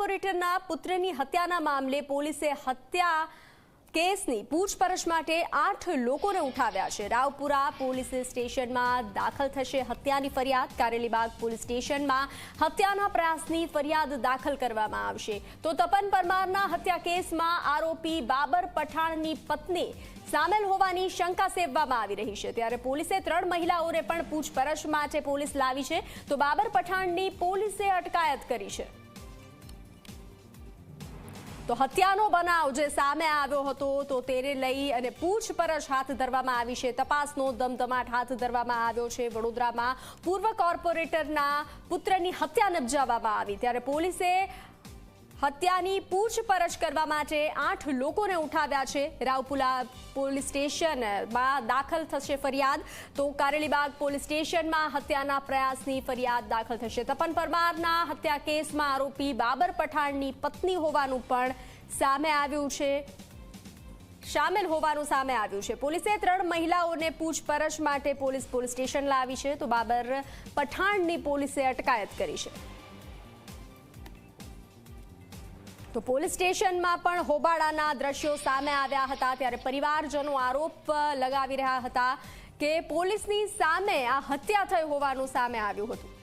કોર્પોરેટરના પુત્રની હત્યાના મામલે પોલીસે હત્યા કેસની પૂછપરછ માટે આઠ લોકોને ઉઠાવ્યા છે. રાવપુરા પોલીસ સ્ટેશનમાં દાખલ થશે હત્યાની ફરિયાદ. કારેલીબાગ પોલીસ સ્ટેશનમાં હત્યાના પ્રયાસની ફરિયાદ દાખલ કરવામાં આવશે. તો તપન પરમારના હત્યા કેસમાં આરોપી બાબર પઠાણની પત્ની સામેલ હોવાની શંકા સેવવામાં આવી રહી છે. ત્યારે પોલીસે ત્રણ મહિલાઓને પણ પૂછપરછ માટે પોલીસ લાવી છે. તો બાબર પઠાણની પોલીસે અટકાયત કરી છે. તો હત્યાનો બનાવ જે સામે આવ્યો હતો તો તેને લઈ અને પૂછપરછ હાથ ધરવામાં આવી છે. તપાસનો ધમધમાટ હાથ ધરવામાં આવ્યો છે. વડોદરામાં પૂર્વ કોર્પોરેટરના પુત્રની હત્યા નબજાવવામાં આવી. ત્યારે પોલીસે હત્યાની પૂછપરછ કરવા માટે આઠ લોકોને ઉઠાવ્યા છે. રાવપુલા પોલીસ સ્ટેશનમાં દાખલ થશે ફરિયાદ. તો કારેલીબાગ પોલીસ સ્ટેશનમાં હત્યાના પ્રયાસની ફરિયાદ દાખલ થશે. તપન પરમારના હત્યા કેસમાં આરોપી બાબર પઠાણની પત્ની હોવાનું પણ સામે આવ્યું છે. સામેલ હોવાનું સામે આવ્યું છે. પોલીસે ત્રણ મહિલાઓને પૂછપરછ માટે પોલીસ પોલીસ સ્ટેશન લાવી છે. તો બાબર પઠાણની પોલીસે અટકાયત કરી છે. તો પોલીસ સ્ટેશનમાં પણ હોબાળાના દ્રશ્યો સામે આવ્યા હતા. ત્યારે પરિવારજનો આરોપ લગાવી રહ્યા હતા કે પોલીસની સામે આ હત્યા થઈ હોવાનું સામે આવ્યું હતું.